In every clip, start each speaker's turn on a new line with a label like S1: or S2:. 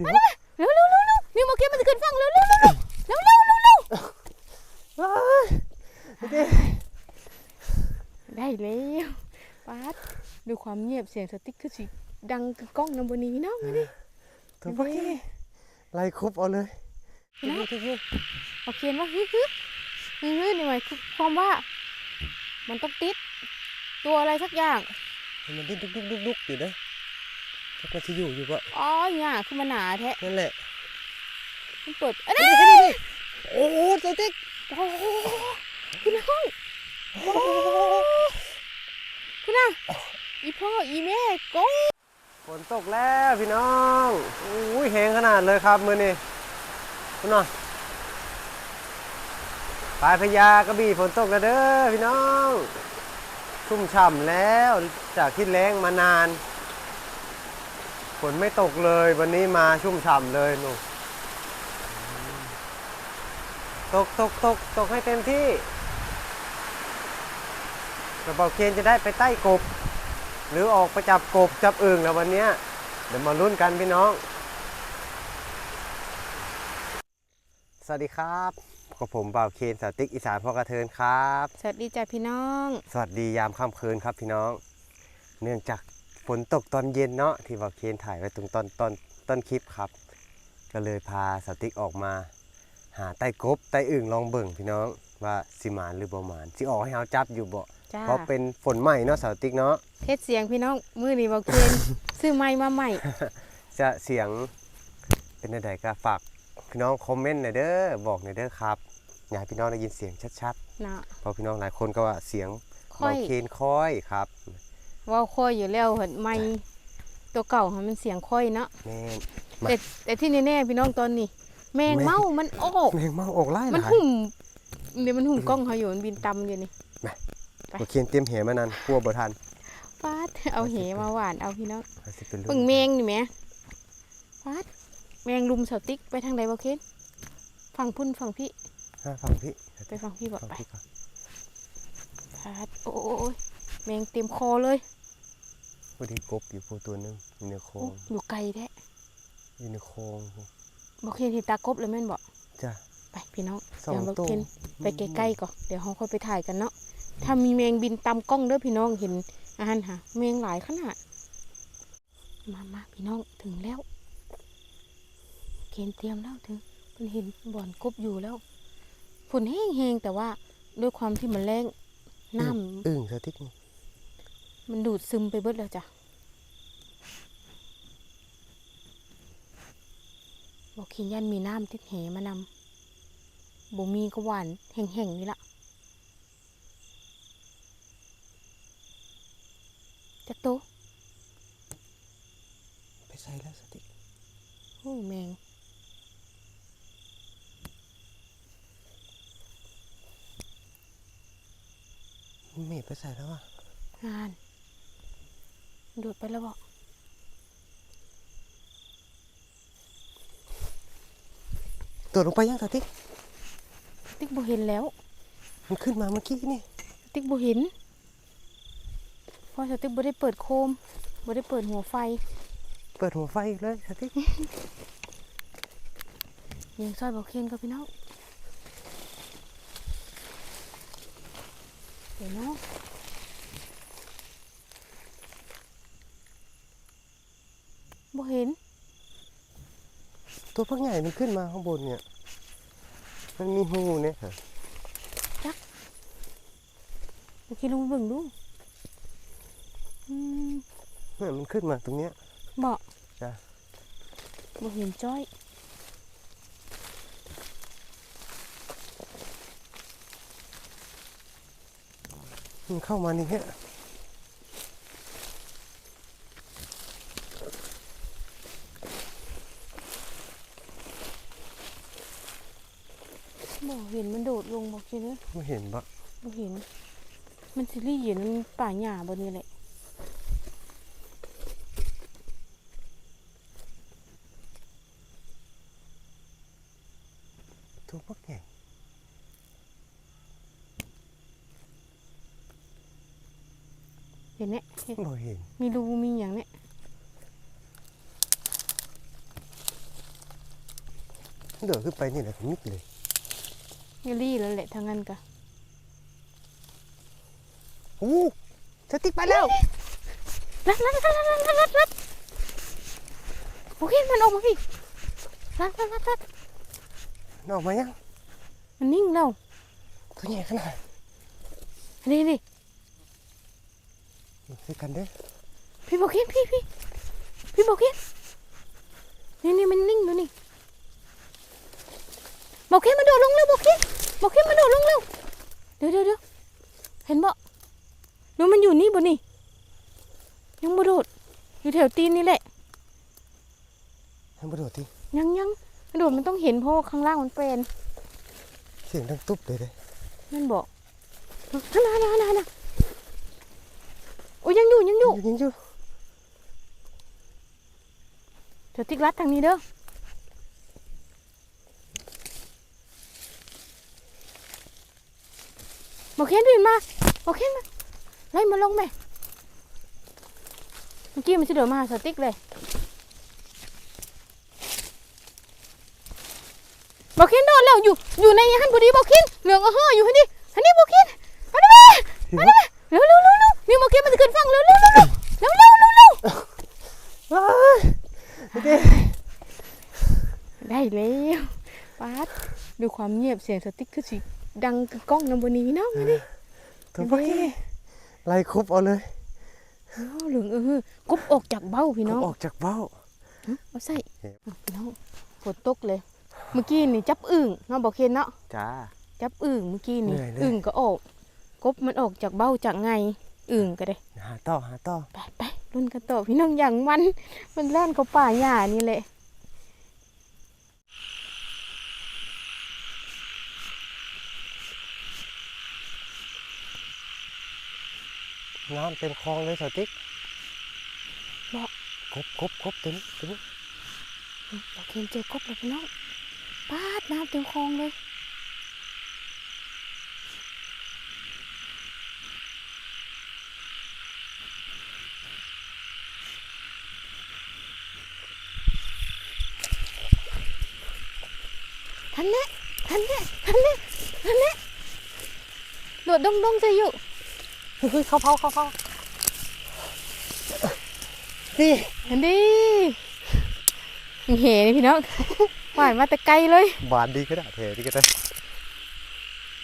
S1: เร็
S2: วเร็วเร็วเร็วนี่โมเกมันจะขึ้นฝั่งเร็วเร็วเร็วเร็วเร็วเร็วเร็วได้แล้วป๊าดดูความเงียบเสียงสติ๊กคือสิดังคือกล้องนำบนนี้เนาะมาดิ
S1: ถูกปะเกไล่ครบเอาเลย
S2: นะ
S1: ทุกๆ
S2: เอเขียนว่าฮึฮึฮึฮึนี่หมายความว่า มันต้องติด ตัวอะไรสักอย่าง
S1: มันดิ้นดุกดุกดุกดุกอยู่นะ ถ้ามันจะอยู่อยู่ปะ
S2: อ๋อหย่าคือมันหนาแท้
S1: นั่นแหละ
S2: มันเปิดเอ้ย
S1: โอ้โหสติ๊ก
S2: โอ้โหพี่น้องโอ้คุณน่ะอีพ่ออีแม่โก้
S1: ฝนตกแล้วพี่น้องอุ้ยแหงขนาดเลยครับมือนี่คุณน่ะปลายพญากระบี่ฝนตกแล้วเด้อพี่น้องชุ่มฉ่ำแล้วจากที่แรงมานาน ฝนไม่ตกเลย วันนี้มาชุ่มฉ่ำเลยหนูตกตกตกตกให้เต็มที่กระบอกเคนจะได้ไปใต้กบ หรือออกไปจับกบจับอึ่งแล้ววันเนี้ยเดี๋ยวมาลุ้นกันพี่น้อง สวัสดีครับกับผมบ่าวเคนสาวติ๊กอีสานพ่อกระเทินครับ
S2: สวัสดีจ้ะพี่น้อง
S1: สวัสดียามค่ำคืนครับพี่น้อง เนื่องจากฝ นตกตอนเย็นเนาะที่บ่าวเคนถ่ายไว้ตรงตอนตอนต้นคลิปครับ ก็เลยพาสาวติ๊กออกมา หาไต้กบไต้อึ่งลองเบิ่งพี่น้องว่าสิหมานหรือบ่หมานสิออกให้เฮาจับอยู่บ่
S2: จ้า
S1: เพราะเป็นฝนใหม่เนาะสาวติ๊กเนาะ
S2: เทศเสียงพี่น้องมือนี้บอกเคนซื้อไม้มาใหม่
S1: จะเสียงเป็นใดๆก็ฝากพี่น้องคอมเมนต์หน่อยเด้อบอกหน่อยเด้อครับอยากให้พี่น้องได้ยินเสียงชัด
S2: นะ
S1: ๆเพราะพี่น้องหลายคนก็ว่าเสียง
S2: ค่อย
S1: เบาเคนค่อยครับ
S2: เว่าค่อยอยู่แล้วเห็นไม้ตัวเก่าค่ะมันเสียงค่อยเนาะ
S1: แม่น มา
S2: แต่แต่ที่แน่ๆพี่น้องตอนนี้แมง
S1: แมง
S2: เม่ามันออก
S1: แมงเมาออกไล่ห
S2: มัน
S1: ลาย
S2: หุ่มเดี๋ยวมันหุ่มกล้องเขาอยู่มันบินตำอยู่นี่ ไป
S1: เบาเคนเตรียมเหมานานกลัวบ่ทัน
S2: ฟาดเอาเหมาหวานเอาพี่น้อง
S1: ว่าสิเป็นลูก
S2: เบิ่งแมงนี่แหมฟาดแมงลุมเสาติ๊กไปทางใดบ่เคนฝั่งพุ่นฝั่งพี่
S1: อ่าฟังพี่
S2: ไปฝั่งพี่บ่
S1: ฟัง
S2: ไป
S1: พี่ก่อน
S2: ฟาดโอ้โอ้โอ้ยแมงเต็มคอเลย
S1: พอดีกบอยู่ผู้ตัวหนึงอยู่ในโคร
S2: โอ้
S1: ง
S2: อยู่ไกลแท้
S1: อยู่ในโครง
S2: บ่เคนเห็นตากบเลยแม่นบ่
S1: จ้ะ
S2: ไปพี่น้อง
S1: สอง
S2: เดี๋ยวบ่
S1: ตัว
S2: เคนไปใกล้ๆก่อนเดี๋ยวเราค่อยไปถ่ายกันเนาะถ้ามีแมงบินตามกล้องเด้อพี่น้องเห็นอาหารหาแมงหลายขนาดมามาพี่น้องถึงแล้วเคนเตรียมแล้วถึงเพิ่นเห็นบ่อนกบอยู่แล้วฝนแห้งๆแต่ว่าด้วยความที่มันแรงน้ำ
S1: อึ่งสติ๊กนี่
S2: มันดูดซึมไปเบิดแล้วจ้ะบอกขินยันมีน้ำติดเหมานำบ่มีก็หวานแห้งๆนี่ละจักโต
S1: ไปใส่แล้วสติ๊ก
S2: โอ้แมง
S1: เมฆไปใส่แล้วอะ
S2: งาน ดูดไปแล้วบอก
S1: ตัวลงไปยังสติ๊ก
S2: ติ๊กบ่เห็นแล้ว
S1: มันขึ้นมาเมื่อกี้นี่
S2: ติ๊กบ่เห็นเพราะสติ๊กบ่ได้เปิดโคมบ่ได้เปิดหัวไฟ
S1: เปิดหัวไฟอีกเลยสติ๊ก
S2: ยิงซอยบอกเคนกับพี่น้องเดี๋ยวเนาะ บ่เห็น
S1: ตัวพักใหญ่มันขึ้นมาข้างบนเนี่ย มันมีหูเนี่ยฮะ
S2: โอเคลงไปเบิ่งดูอืม
S1: เนี่ยมันขึ้นมาตรงเนี้ย
S2: บ่
S1: จ้ะ
S2: บ่เห็นจ้อย
S1: มันเข้ามาในเนี้ย
S2: บ่เห็นมันโด ดลงบอกเคนเลย
S1: ไม่เห็นปะ
S2: บ่เห็น มันสิรีเห็นมันป่าหญ้าบนนี้แหละ
S1: ตัวพักใหญ่
S2: เห็นเนี่ยเห็น
S1: บ่เห็น
S2: มีรูมีอย่างเนี่ย
S1: เดือขึ้นไปนี่แหละมิดเลย
S2: นี่รี่แล้วแหละทางนั้นกะ
S1: โอ้สติ๊กไปแล้ว
S2: รัดรัดรัดรัดรัดรัดรัดโอเคมันออกมาพี่รัดรัดรัดรัด
S1: นออกมายัง
S2: มันนิ่งแล้ว
S1: ตัวใหญ่ขนาด
S2: นี่นี่
S1: คือกันเด้อ
S2: พี่บอกเห็นพี่พี่พี่บอกเห็นนี่นี่มันนิ่งดูนี่ บอกเห็นมันโดดลงเร็วบอกเห็นบอกเห็นมันโดดลงเร็วเดี๋ยวเดี๋ยวเดี๋ยวเห็นบ่หนูมันอยู่นี่บ่นี่ยังบ่โดดอยู่แถวตีนนี่แหละ
S1: ให้มาโดดที
S2: ยังยังกระโดดมันต้องเห็นเพราะว่าข้างล่างมันเป็น
S1: เสียงดังตุ๊บเลยเลย
S2: นั่นบอกนั่นน่ะนั่นน่ะนั่นน่ะโอ้ยยังอยู่ยังอยู่
S1: ยิงอยู่
S2: เดี๋ยวติ๊กรัดทางนี้เด้อ บอกเค้นบินมาบอกเค้นมาไล่มาลงแม่เมื่อกี้มันจะเดือมาสติ๊กเลยบอกเค้นโดนแล้วอยู่อยู่ในหันบุดีบอกเค้นเหลืองเออห่ออยู่ฮันนี่ฮันนี่บอกเค้นฮันนี่ฮันนี่เร็วเร็วเร็วเร็วนี่บอกเค้นมันจะขึ้นฟังเร็วเร็วเร็วเร็วเร็วเร็วเร็วได้แล้วปัดดูความเงียบเสียงสติ๊กคือสิ ดังกึกก้องนำบนนี้เนาะมาดิ
S1: ตัวพวกนี้ไล่คุบเอาเลย
S2: โอ้เหลืองเออกบออกจากเบ้าพี่
S1: คุ
S2: น้
S1: บ
S2: อง
S1: ออกจากเบ้า
S2: เอาใส่เอาพี่น้องฝนตกเลย เมื่อกี้นี่จับอึ่งเนาะบอกเคนเนาะ
S1: จ้า
S2: จับอึ่งเมื่อกี้นี่
S1: เหนื่อยเลย
S2: อึ่งก็ออกกบมันออกจากเบ้าจากไงอึ่งก็ได้
S1: หาต่อหาต่อ
S2: ไปไปรุ่นกันต่อพี่น้องอย่างมันมันแล่นเขาป่าหญ้านี่แหละ
S1: น้ำเต็มคลองเลยสติ๊ก
S2: บอก
S1: ครบครบครบเต็มเต็ม
S2: บอกเคนเจอกบแล้วพี่น้องปาดน้ำเต็มคลองเลยทันแน่ทันแน่ทันแน่ทันแน่โดดดงดงๆจะอยู่
S1: เฮ้ยเข้าเผาเข้าเผานี่
S2: อันดีเห็นพี่น้องหวานมาแต่ไกลเลย
S1: บานดีก็ได้เทดีก็ได้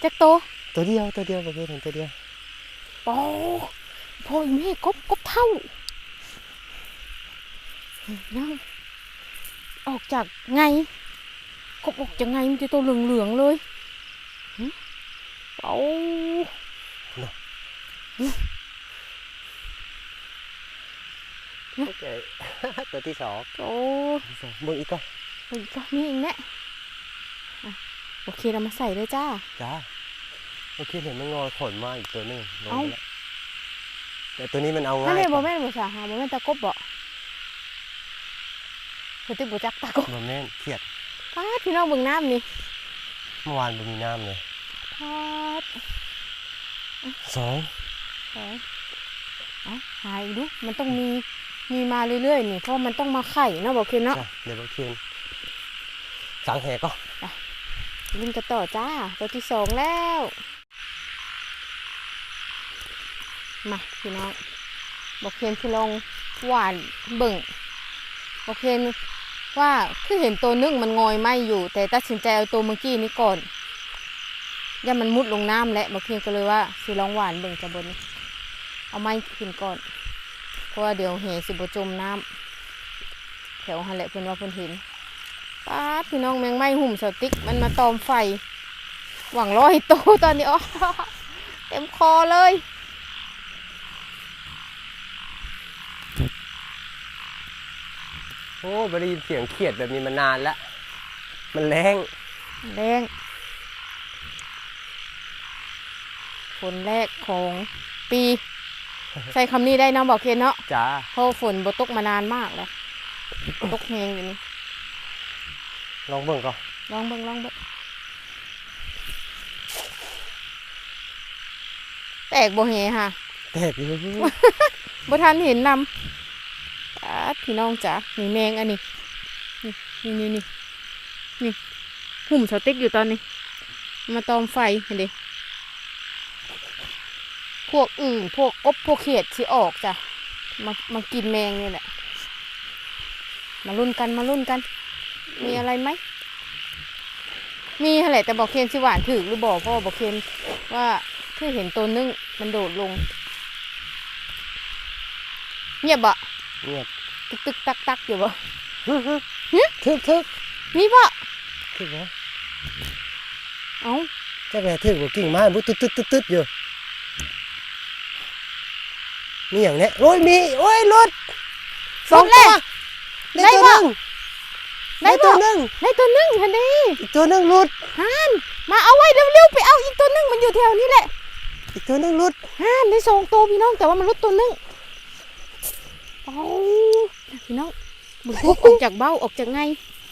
S2: จักโต
S1: ตัวเดียวตัวเดียวเมื่อกี้เห็นตัวเดียว
S2: ปอพออีแม่กบกบเท่านั่งออกจากไงกบออกจากไงมันจะตัวเหลืองๆเลยหึเอา
S1: โอเค ตัวที่สอง
S2: โอ้
S1: ที่สองมึงอีกก็
S2: เฮ้ยก็มีอีกแน่อะโอเคเรามาใส่เลยจ้า
S1: จ้าเมื่อกี้เห็นมันงอขนมาอีกตัวหนึงลง
S2: เอ้า
S1: ไปแล้วแต่ตัวนี้มันเอา
S2: นั่
S1: ง่านย
S2: เลย
S1: ก
S2: บ่
S1: ว่า
S2: แม่นบ่สาหาบ่แม่นตะกบบ่เพิ่นติบ่จักตะกบ
S1: บ่แม่นเครียด
S2: พาดพี่น้องเบิ่งน้ำนี่
S1: เมื่อวานมันมีน้ำเลย
S2: พาด
S1: สอง
S2: เอาเอาหายดูมันต้องมีมีมาเรื่อยๆนี่เพราะมันต้องมาไข่เนาะบอกเคนเนาะ
S1: จ้ะเดี๋ยวเราเคียนสังแหก็
S2: ลิงกระต่อจ้าตัวที่สองแล้วมาพี่น้องบอกเคนสิลองหวานเบิ่งบอกเคนว่าคือเห็นตัวนึงมันงอยไหมอยู่ แต่ตัดสินใจเอาตัวเมื่อกี้นี้ก่อนอย่ามันมุดลงน้ำและบอกเคนก็เลยว่าสิลองหวานเบิ่งจะบนนี้ เอาไม้ขึ้นก่อน เพราะว่าเดี๋ยวเหสิบจมน้ำแถวหันแหละเพื่อนว่าเพื่อนเห็นป้าดพี่น้องแมงไม้หุ่มสติ๊กมันมาตอมไฟ หวังร้อยโตตอนนี้อ๋อเต็มคอเลย
S1: โอ้ไม่ได้ยินเสียงเครียดแบบนี้มานานแล้ว มันแรง
S2: แรงฝนแรกของปี ใช้คำนี้ได้เนาะบอกเคนเนาะ
S1: จ้า
S2: เพราะฝนบ่ตกมานานมากแล้วตกแหงอยู่นี่
S1: ลองเบิ่งก่อน
S2: ลองเบิ่งลองเบิ่งแตกบ่แหฮะ
S1: แตกอยู่
S2: บ่ทันเห็นนำอาดพี่น้องจ๋านี่แมงอันนี้นี่นี่นี่นี่นี่หุ่มสเต็กอยู่ตอนนี้ มาตอมไฟเห็นดิพ วกอื่นพวกกบพวกเขียดที่ออกจ้ะมามากินแมงนี่แหละ มาลุ้นกันมาลุ้นกัน มีอะไรไหม มีอะไรแต่บอกเคนสิหวานถือหรือบอกเพราะว่าบอกเคนว่าคือเห็นตัวนึงมันโดดลง เงียบบ่
S1: เงียบ
S2: ตึกตึกตักตักอยู่บ่
S1: ทึกทึก
S2: มีบ่
S1: ทึกเหรอ
S2: เอ้า
S1: จักแหล่ทึกบ่กิ่งไม้บุตึ๊ดตึ๊ดตึ๊ดตึ๊ดอยู่ มีอย่างเนี้ยโอ้ยมีโอ้ยรถ
S2: สองแล้ว
S1: ได้ตัวหนึง
S2: ได้
S1: ได้
S2: บ่
S1: ตัวหนึง
S2: ได้ตัวหนึงทันดี
S1: อีกตัวหนึงหลุด
S2: ฮันมาเอาไว้เร็วๆไปเอาอีกตัวหนึงมันอยู่แถวนี้แหละ
S1: อีกตัวหนึงหลุด
S2: ฮันได้สองตัวพี่น้องแต่ว่ามันลดตัวหนึงโอ้พี่น้องบุกออกจากเบ้าออกจากไง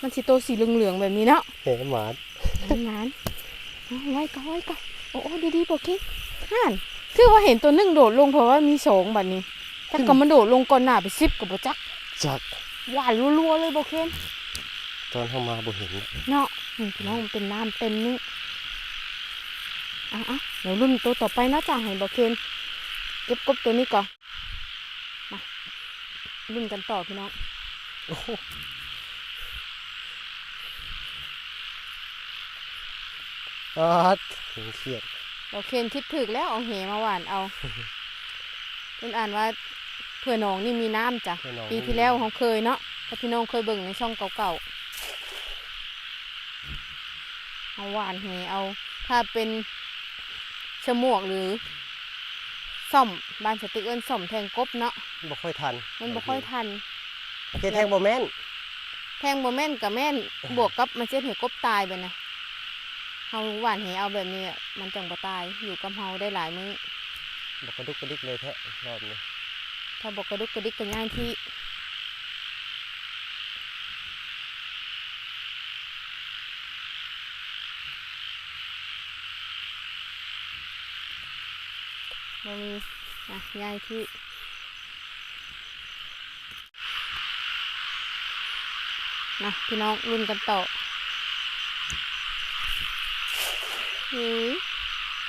S2: มันสิตัวสีเหลืองๆแบบนี้เนาะ
S1: เห็นหมา
S2: ทำงานเอาไว้ก็ไว้ก็โอ้โอ้ดีๆบอกเคนฮัน คือว่าเห็นตัวหนึงโดดลงเพราะว่ามีสองแบบนี้ ถ้าก็มันโดดลงก่อนหน้าไปซิบกับบ่จัก
S1: จัก
S2: หวานรัวๆเลยบอกเคน
S1: ตอนเข้ามาบ่เห็น
S2: เนาะนี่พี่น้องมันเป็นน้ำเต็มนี่อะอะเดี๋ยวรุ่นตัวต่อไปเนาะจ้าให้บอกเคนเก็บกบตัวนี้ก่อนมารุ่นกันต่อพี่น้อง
S1: โอ้โหอาดถึงเครียด
S2: บอกเคนคิดถึกแล้วเอาเหมาหวานเอาเป็นอ่านว่าเพื่อน้องนี่มีน้ำจ้ะ
S1: เพื่อนน้อง
S2: ปีที่แล้วเขาเคยเนาะถ้าพี่น้องเคยเบิ่งในช่องเก่าๆเอาหวานแหเอา ถ้าเป็นชะมวกหรือซ่อมบ้านสติกเอิ้นซ่อมแทงกบเนาะ
S1: บ่ค่อยทัน
S2: มันบ่ค่อยทัน
S1: โอเคแทงบ่แม่น
S2: แทงบ่แม่นกับแม่น บวกกับมันเจ็ดให้กบตายไปนะ เฮาหวานแหเอาแบบนี้อะมันจังบ่ตายอยู่กับเฮาได้หลายมื้อ
S1: บ่กระดุกกระดิกเลยแท้รอบนี้
S2: ถ้าบอกกระดุกกระดิกก็ย่างที่บ่มีอะย่างที่นะพี่น้องรุ่นกันต่อหือ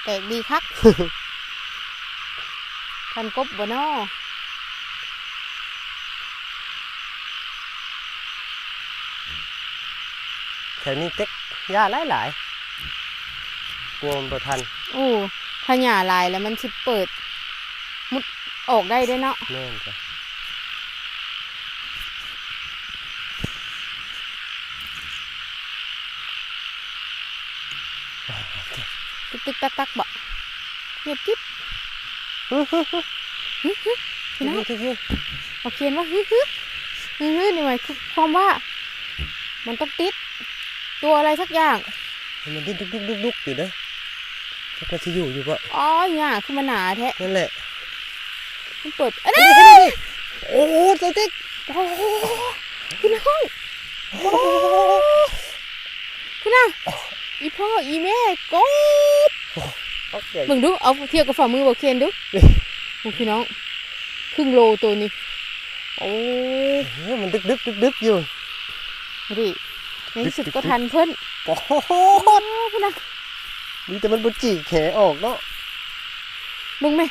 S2: แตกดีคักทันกบบ่นอ
S1: แถวนี้เต็กหญ้าหลายๆกลัวมันบ่ทัน
S2: โอ้ถ้าหย่าลายแล้วมันสิเปิด มุดออกได้ได้เนาะ
S1: แม่นจ้ะ
S2: ติ๊กติ๊กตักตักบ่เงียบกิ๊บ
S1: ฮึฮึฮึ
S2: พี่น้อง
S1: ฮึฮึ
S2: เอาเขียนว่าฮึฮึฮึฮึนี่หมายความว่า มันต้องติด ตัวอะไรสักอย่าง
S1: ให้มันดิ้นดุกดุกดุกดุกอยู่เด้อถ้ามันสิอยู่อยู่บ่
S2: อ๋อหย่าคือมันหนาแท้
S1: นั่นแหละ
S2: มันเปิดอันนี้
S1: โอ้โหตัวเต็ก
S2: โอ้โหพี่น้องโอ้คุณน่ะอีพ่ออีแม่กบ
S1: เอาใหญ่
S2: มึงดู เอาเทียบกับฝ่ามือบอกเคนดูมึงพี่น้อง ครึ่งโลตัวนี้ โอ้
S1: โอ้โหมันดึกดึกดึกดึกอยู่
S2: ดิในที่สุดก็ทันเพิ่น
S1: โอ้โห
S2: โอ้พี่นะ
S1: มีแต่มันบ่จีกแขออกเนาะ
S2: มึงไหม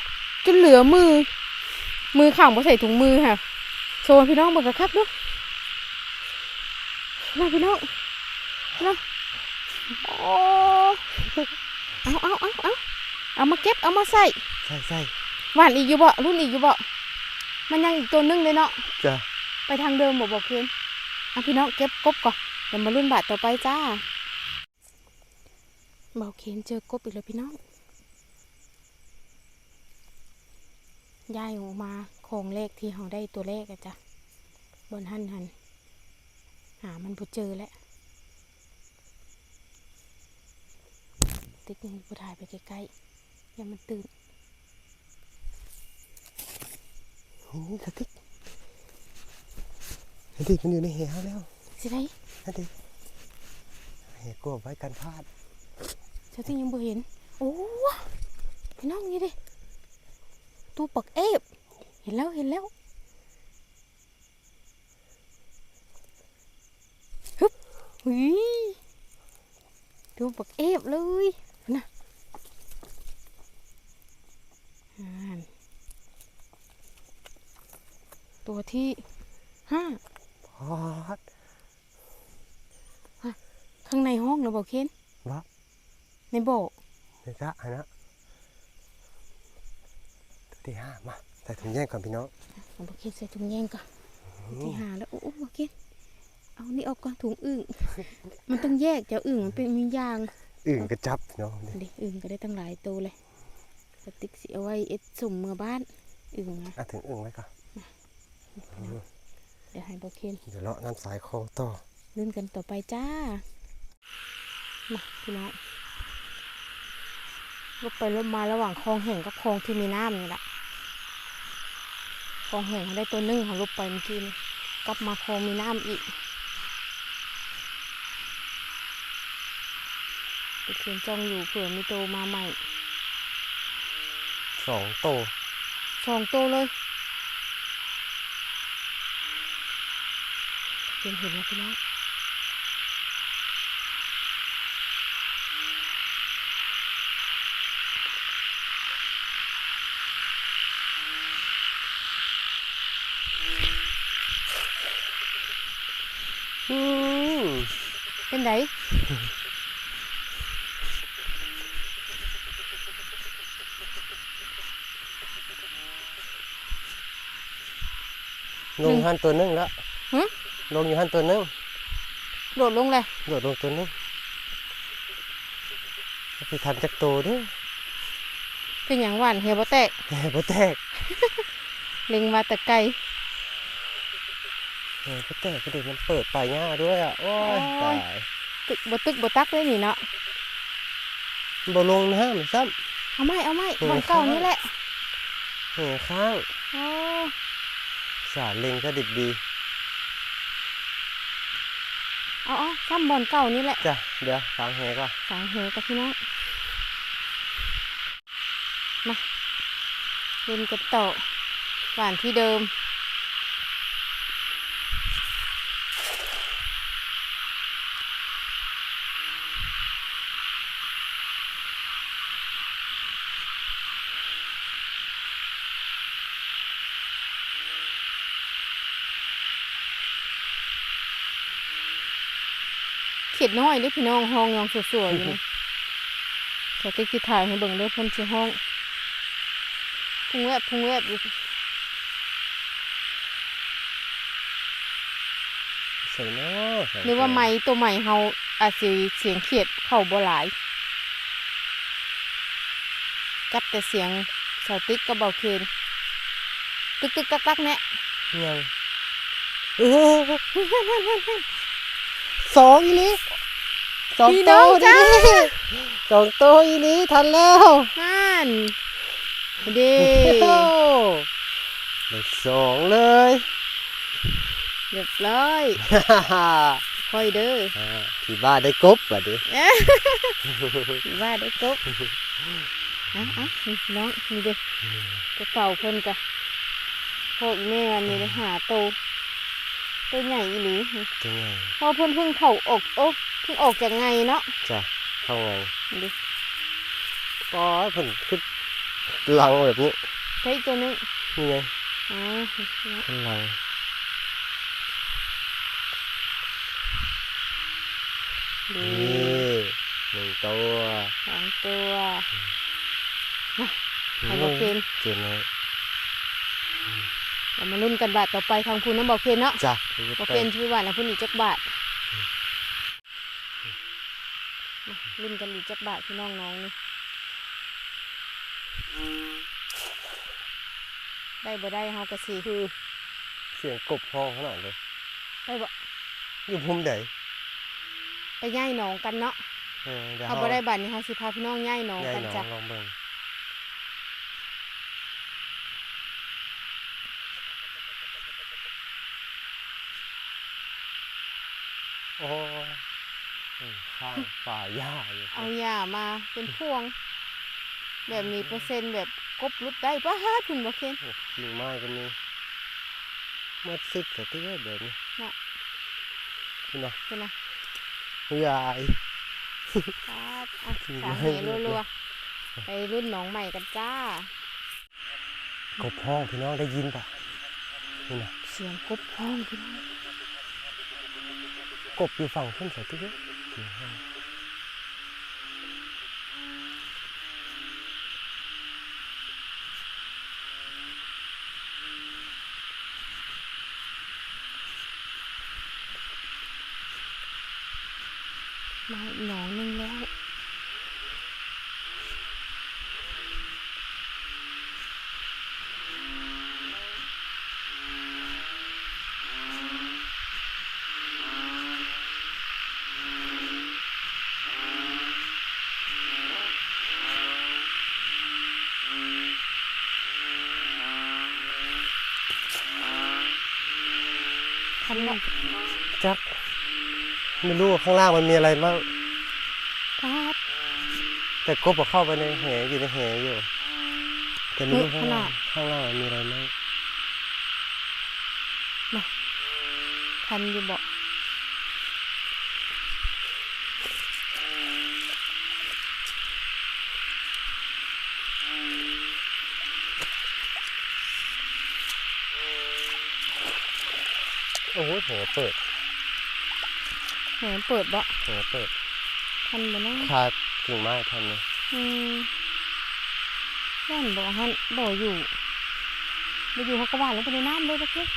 S2: จนเหลือมือ มือข้างบ่ใส่ถุงมือค่ะโชว์ให้พี่น้องเบิ่งกระคักดูนะพี่น้องนะโอ้เอาเอาเอาเอา เอามาเก็บเอามาใส่
S1: ใช่ใช่
S2: หวานอีกอยู่บ่รุ่นอีกอยู่บ่มันยังอีกตัวนึงเลยเนาะ
S1: จ้ะ
S2: ไปทางเดิมบอกบอกเคนเอาพี่น้องเก็บกบก่อนเดี๋ยวมารุ่นบาทต่อไปจ้าบอกเคนเจอกบอีกแล้วพี่น้องย้ายออกมาโครงเลขที่เราได้ตัวเลขอะจ้ะบนหันหันหามันบ่เจอแล้วติ๊กนี่บ่ถ่ายไปใกล้ๆ อย่ามันตื่น
S1: นี่สติ๊กสติ๊กมันอยู่ในเหวแล้ว
S2: สิได้
S1: สติ๊กเหวกลัวไว้กันพลาด
S2: เจ้าที่ยังบ่เห็น โอ้พี่น้องนี่ดิตัวปักเอฟเห็นแล้วเห็นแล้วฮึบหุยตัวบักเอฟเลยนะอ่าน ตัวที่ห้า
S1: พอด
S2: ข้างในห้องเหราบอกเคน
S1: วะ
S2: ในบ่อ
S1: เดี๋ยวจะอันนะตัวที่ห้ามาใส่ถุงแยกก่อนพี่น้อง
S2: เอาบอกเคนใส่ถุงแยงก่อนตัวที่ห้าแล้วโอ้โอ้บอกเคนเอานี่ออกก่อนถุงอึ่งมันต้องแยกเจ้าอึ่งมันเป็นมียาง
S1: อื่นก็จับพี่น้องนี่
S2: เด็กอึ่งก็ได้ตั้งหลายตัวเลยสติ๊กสิเอาไว้เอ็ดสุ่มเมื่อบ้านอึ่งนะ
S1: อะถึงอึ่งไว้ก่อน
S2: เดี๋ยวให้บอกเคน
S1: เดี๋ยวเลาะน้ำสายคลองต่อ
S2: เล่นกันต่อไปจ้ามาพี่น้องลบไปลบมาระหว่างคลองแห่งกับคลองที่มีน้ำนี่แหละคลองแห่งเขาได้ตัวหนึ่งเขาลบไปเมื่อกี้นี่กลับมาคลองมีน้ำอีกไปเขียนจ้องอยู่เผื่อมีโตวมาใหม่
S1: สองโตว
S2: สองตัวเลย เป็นเห็นแล้วพี่น้อง
S1: อืม
S2: เป็นได
S1: ลงหันตัวหนึงแล้ว
S2: หึ
S1: ลงอยู่หันตัวหนึง
S2: โดดลงเลย
S1: โดดลงตัวหนึงพี่ทันจักตัวเด้วย
S2: เป็นอย่างหวานเฮียบ่แตก
S1: แหมบ่แตก
S2: เล็งมาแต่ไกล
S1: แหมบ่แตกก็เด็กมันเปิดปลายหญ้าด้วยอะโอ้ย
S2: โอ้
S1: ตายย
S2: ตึกบ่ตึกบ่ตักเลยนี่เนาะ
S1: บ่ลงนะฮะมันซ้
S2: เอาไหม่เอาไหม่
S1: โอ้
S2: บอนเก่านี่แหละำ
S1: แหงข้าง
S2: โอ้
S1: สาเล็งก็ดิบดี
S2: เอาเอาซ้ำบอนเก่านี่แหละ
S1: จ้ะ เดี๋ยวฟังแหก่อน
S2: สางเหกับพี่น้อง มาเล่นกันต่อหวานที่เดิม ดน้อยเด้อพี่น้องห้องยองสวยๆอยู่นี่แต่ติ๊กที่ถ่ายให้เบิ่งเด้อเพิ่นสิห้องพุงแวบพุงแวบอยู่
S1: ใส่เนาะใส่
S2: หรือว่าไม้ตัวใหม่เฮาอาจสิเสียงเขียดเข้าบ่หลายจับแต่เสียงเสาติ๊กกับเบาเคนตึกตึกตักตักแน่
S1: ยังเออสองอีนี้ สอง
S2: พี่
S1: โต
S2: น้องจ้า
S1: นี่สองโตอีนี้ทันแล้ว
S2: นั่นเด้
S1: โอ้ได้สองเลย
S2: เรียบร้อยค่อยเด้อ
S1: อ่าที่บ้านได้กบว่ะดิ
S2: ว่าได้กบอะอะนี่น้องนี่เด้อกระเป๋าเพิ่นกะพวกแม่วันนี้ได้หาโตตัวใหญ่อีหลี
S1: จังไง
S2: พอเพิ่นเพิ่งเข้าออกโอ้เพิ่งออกจากไงเนาะ
S1: จ้ะเข้าไง
S2: นี่ดิ
S1: ปอดเพิ่นขึ้นหลังแบบนี้
S2: ใช้ตัวนึง
S1: นี่ไง
S2: อ๋อ
S1: ข้างหลัง
S2: ดี
S1: นี่หนึ่งตัว
S2: สองตัวให้บอกเคน
S1: เจ็บไหม
S2: เรามาลุ้นกันบาทต่อไปทางคุณน้ำบอกเคนเนาะ
S1: จ้ะ
S2: บอกเคนชื่อว่านะพุ่นอีกจักบาท มาลุ้นกันอีกจักบาทพี่น้องน้องนี่ได้บ่ได้เฮากะสิ
S1: คือเสียงกบห้องขนาดเลย
S2: ได้บ่
S1: อยู่มุมไหน
S2: ไปย่ายหนองกันเนาะ
S1: เออเดี๋ยว
S2: เอาบ่ได้บาทนี่เฮาสิพาพี่น้องย่ายหนอง
S1: ยาย
S2: กัน
S1: น้อง
S2: จ้ะ
S1: ลองเบิ่งโอ้ยอืม ข้างป่าหญ้าอยู่
S2: เอาหญ้ามาเป็นพวง แบบมีเปอร์เซ็นต์แบบกบรุดได้ป้าฮาคุณบ่เคน
S1: โอ้กิ่งไม้ก็มีเมื่อสิบแต่ที่เดี๋ยวนี้
S2: น่ะ
S1: นี่นะ
S2: เป็นนะ
S1: ยาย
S2: ครับอะสามเหรัวๆไปรุ่นหน้องใหม่กันจ้าก
S1: บห้องพี่น้องได้ยินปะนี่นะ
S2: เสียงกบห้องพี่น้อง
S1: กบอยู่ฝั่งขึ้นเสาติ๊กเยอะอยู่ห้ อง
S2: มาอีกหนองหนึงแล้ว ทันละ
S1: จักไม่รู้ว่าข้างล่างมันมีอะไรบ้าง
S2: ครับ
S1: แต่กบอะเข้าไปในแหอยู่ในแหอยู่แต่ไม่รู้
S2: เฮ้
S1: ข้ายงล่าง
S2: ขนาด
S1: ข้างล่างมันมีอะไรบ้าง
S2: ทันอยู่บอก
S1: แหเปิด
S2: แหมเปิดบ่
S1: แหเปิด
S2: ทันบ่เนาะ
S1: คากิ่งไม้ทันเลย
S2: อืมย่านบ่ฮันบ่อยู่บ่อยู่เขาก็ว่านลงไปในน้ำเลยตะเกียบ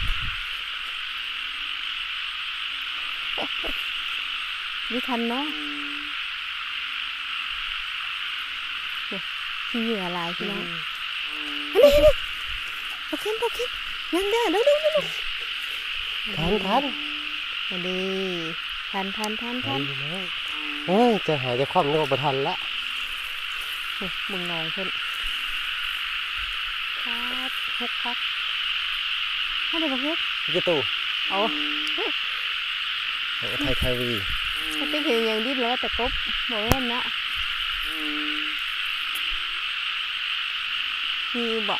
S2: นี่ทันเนาะเดี๋ยวขี้เหยื่อหลายพี่น้องอันนี้อันนี้ตะเกียบตะเกียบยังเด้อเด้อเด้อเด้อ
S1: ทันทัน
S2: มาดีทันทันทัน
S1: ทั
S2: ทั
S1: น
S2: น
S1: พี่น้องเฮ้ยจะหายใจคว่ำนึกว่าประทันละ
S2: โอ้มึงนองเพิ่นคัดฮกคักให้เดี๋ยวบอกเฮ็ด
S1: พี่ตู่
S2: เอา
S1: ไทยไทยวี
S2: ถ้าติ๊กเห็นอย่างดิ้นแล้วแต่กบบอกว่านะมีบ่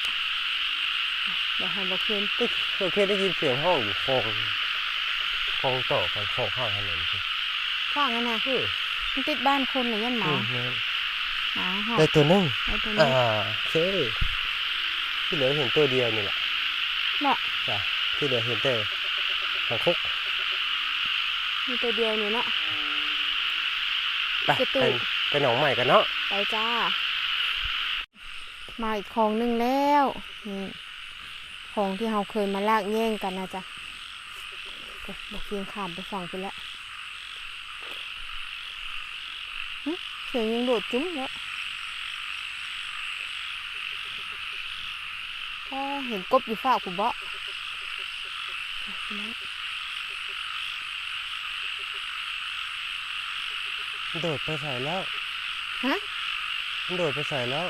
S2: เดี๋ยวให้บอกคืน
S1: เอ้ยเราเคยได้ยินเสียงห้องอยู่คลองคลองต่อกันคลองข้างถนนใช่
S2: ข้างนั้นนะ
S1: อืม
S2: มันติดบ้านคนน่ะยันหมา
S1: อืมนั่น
S2: หมาเห่า
S1: ได้ตัวหนึง
S2: ไอ้ตัว
S1: อ่า
S2: นี้
S1: โอเคที่เหลือเห็นตัวเดียวนี่แหละ
S2: เนาะ
S1: จ้ะที่เหลือเห็นแต่หางคุก
S2: มีตัวเดียวนี่เนาะ
S1: ไป
S2: กระตู
S1: ไปไปหนองใหม่กันเนาะ
S2: ไปจ้า มาอีกของหนึ่งแล้วนี่ ของที่เราเคยมาลากแย่งกันนะจ๊ะโอ้บอกเพียงขามไปฝั่งไปแล้วหึเสียงยังโดดจุ้มแล้วก็เห็นกบอยู่ฝ้ากกูเบาะเอาไปนะ
S1: โดดไปใส่แล้ว
S2: ฮะ
S1: มันโดดไปใส่แล้ว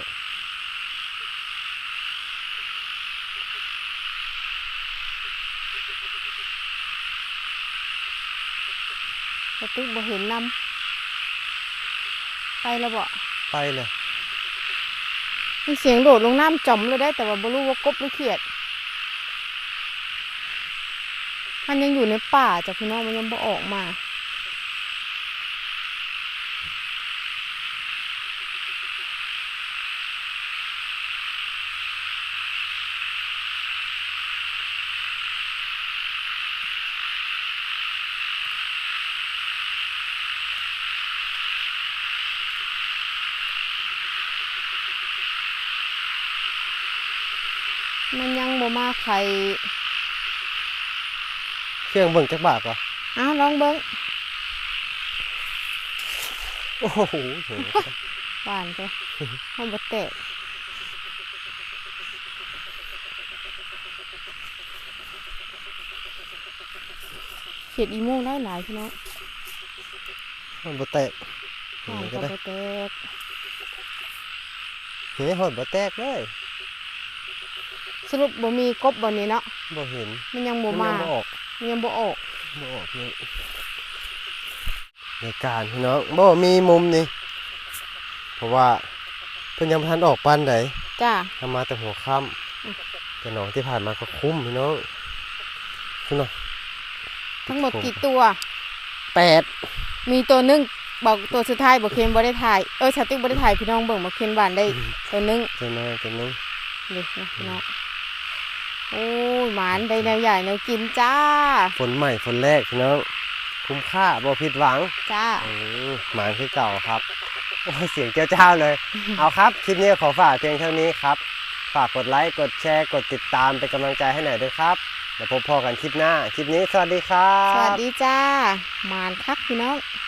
S2: กระ ตึกบ่เห็นนำไปแล้วบ่
S1: ไปเลย
S2: มีเสียงโดดลงน้ำจมเลยได้แต่ว่าบ่รู้ว่ากบหรือเขียด มันยังอยู่ในป่าจ้ะพี่น้องมันยังบ่ออกมา มันยังบ่มาไข่
S1: เครื่องเบิ่งจักบาทวะ
S2: อ้าวลองเบิ้ง
S1: โอ้โหโห
S2: หวานจ้ะมันบ่แตกเขียดอีโม่ได้หลายพี่น้อง
S1: มันบ่แตก
S2: หวาน
S1: เห็น
S2: ก็
S1: ก็ได้
S2: บ่แตก
S1: เฮ้ยหอดบ่แตกเลย
S2: สรุปบ่มีกบบ่นี้เนาะ
S1: บ่เห็น
S2: มันยังบ่
S1: น
S2: มา
S1: ยังบ่ออก
S2: มันยังบ่ออก
S1: บ่ออกเลยในการพี่น้องบ่มีมุมนี่เพราะว่าเพิ่นยังบ่ทันออกปานใด
S2: จ้า
S1: ทำมาแต่หัวค่ำแต่หนองที่ผ่านมาก็คุ้มพี่น้องคุณเนาะ
S2: ทั้งหมดกี่ตัว
S1: แปด
S2: มีตัวหนึงบอกตัวสุดท้ายบอกเคนบ่ได้ถ่าย เออสติ๊กบ่ได้ถ่ายพี่น้องเบิ่งบอกเคนหวานได้ตัวหนึง
S1: ตัวน้อยตัวนึง
S2: เลยนะพี่น้อง โอ้ยหมานได้แนวใหญ่แนวกินจ้า
S1: ฝนใหม่ฝนแรกพี่น้องคุ้มค่าบ่ผิดหวัง
S2: จ้า
S1: อืมหมานคือเก่าครับโอ้ยเสียงเจ้าเจ้าเลย เอาครับ คลิปนี้ขอฝากเพียงเท่านี้ครับ ฝากกดไลค์กดแชร์กดติดตามเป็นกำลังใจให้หน่อยด้วยครับเดี๋ยวพบพอกันคลิปหน้า คลิปนี้สวัสดีครับ
S2: สวัสดีจ้าหมานคักพี่น้อง
S1: ค